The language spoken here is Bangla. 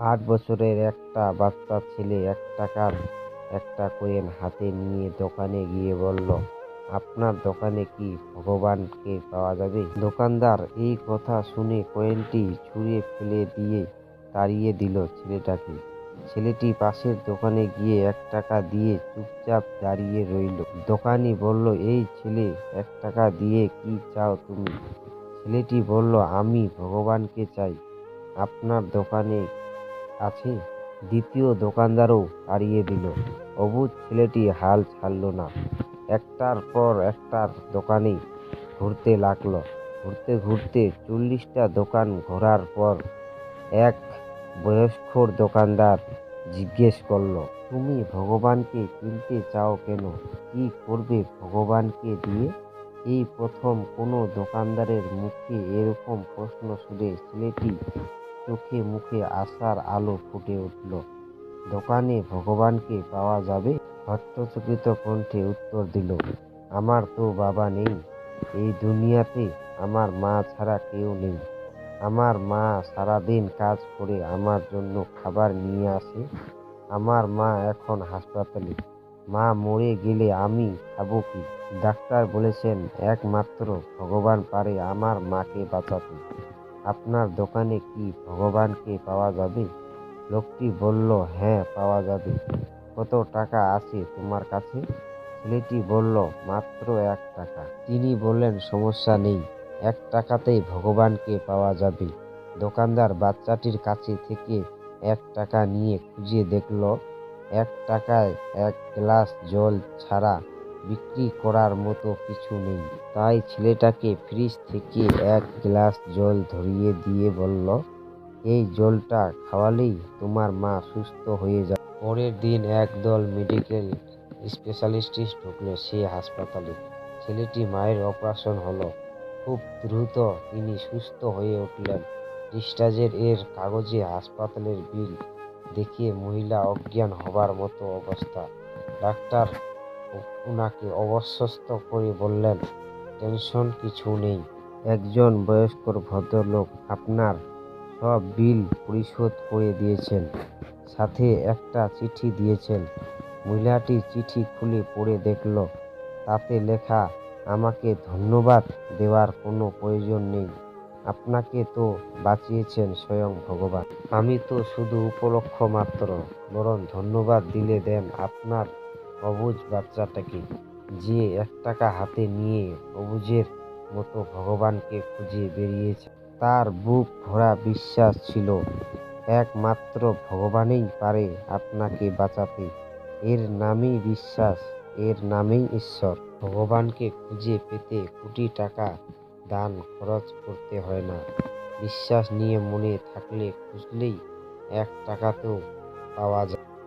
আট বছরের একটা বাচ্চা ছেলে এক টাকার একটা কয়েন হাতে নিয়ে দোকানে গিয়ে বলল, আপনার দোকানে কি ভগবানকে পাওয়া যাবে? দোকানদার এই কথা শুনে কয়েনটি ছুঁড়ে ফেলে দিয়ে তাড়িয়ে দিল ছেলেটাকে। ছেলেটি পাশের দোকানে গিয়ে এক টাকা দিয়ে চুপচাপ দাঁড়িয়ে রইল। দোকানি বলল, এই ছেলে, এক টাকা দিয়ে কি চাও তুমি? ছেলেটি বলল, আমি ভগবানকে চাই। আপনার দোকানে আছে। দ্বিতীয় দোকানদারও তাড়িয়ে দিল। অবুঝ, ছেলেটি হাল ছাড়ল না। একটার পর একটার দোকানে ঘুরতে লাগল। ঘুরতে ঘুরতে চল্লিশটা দোকান ঘোরার পর এক বয়স্কর দোকানদার জিজ্ঞেস করল, তুমি ভগবানকে কিনতে চাও কেন? কি করবে ভগবানকে দিয়ে? এই প্রথম কোনো দোকানদারের মুখে এরকম প্রশ্ন শুনে ছেলেটি চোখে মুখে আশার আলো ফুটে উঠল। দোকানে ভগবানকে পাওয়া যাবে? হট্টচকিত কণ্ঠে উত্তর দিল, আমার তো বাবা নেই। এই দুনিয়াতে আমার মা ছাড়া কেউ নেই। আমার মা সারাদিন কাজ করে আমার জন্য খাবার নিয়ে আসে। আমার মা এখন হাসপাতালে। মা মরে গেলে আমি খাব কি? ডাক্তার বলেছেন, একমাত্র ভগবান পারে আমার মাকে বাঁচাতে। আপনার দোকানে কি ভগবানকে পাওয়া যাবে? লোকটি বলল হ্যাঁ পাওয়া যাবে। কত টাকা আছে তোমার কাছে? ছেলেটি বলল, মাত্র এক টাকা। তিনি বললেন, সমস্যা নেই। এক টাকাতেই ভগবানকে পাওয়া যাবে। দোকানদার বাচ্চাটির কাছে থেকে এক টাকা নিয়ে খুঁজে দেখল, এক টাকায় এক গ্লাস জল ছাড়া বিক্রি করার মতো কিছু নেই। তাই ছেলেটাকে ফ্রিজ থেকে এক গ্লাস জল ধরিয়ে দিয়ে বলল, এই জলটা খাওয়ালেই তোমার মা সুস্থ হয়ে যাবে। পরের দিন একদল মেডিকেল স্পেশালিস্ট ঢুকলো সে হাসপাতালে। ছেলেটি মায়ের অপারেশন হলো। খুব দ্রুত তিনি সুস্থ হয়ে উঠলেন। ডিসচার্জের এর কাগজে হাসপাতালের বিল দেখিয়ে মহিলা অজ্ঞান হবার মতো অবস্থা। ডাক্তার উনাকে অবশ্যস্ত করে বললেন, টেনশন কিছু নেই। একজন বয়স্ক ভদ্রলোক আপনার সব বিল পরিশোধ করে দিয়েছেন। সাথে একটা চিঠি দিয়েছেন। মহিলাটি চিঠি খুলে পড়ে দেখল, তাতে লেখা, আমাকে ধন্যবাদ দেওয়ার কোনো প্রয়োজন নেই। আপনাকে তো বাঁচিয়েছেন স্বয়ং ভগবান। আমি তো শুধু উপলক্ষ মাত্র। বরং ধন্যবাদ দিলে দেন আপনার অবুঝ বাচ্চাটাকে যে এক টাকা হাতে নিয়ে অবুঝের মতো ভগবানকে খুঁজে বেরিয়েছে, তার বুক ভরা বিশ্বাস ছিল। একমাত্র ভগবানই পারে আপনাকে বাঁচাতে। এর নামই বিশ্বাস, এর নামেই ঈশ্বর। ভগবানকে খুঁজে পেতে কোটি টাকা দান খরচ করতে হয় না। বিশ্বাস নিয়ে মনে থাকলে খুঁজলেই এক টাকাতেও পাওয়া যায়।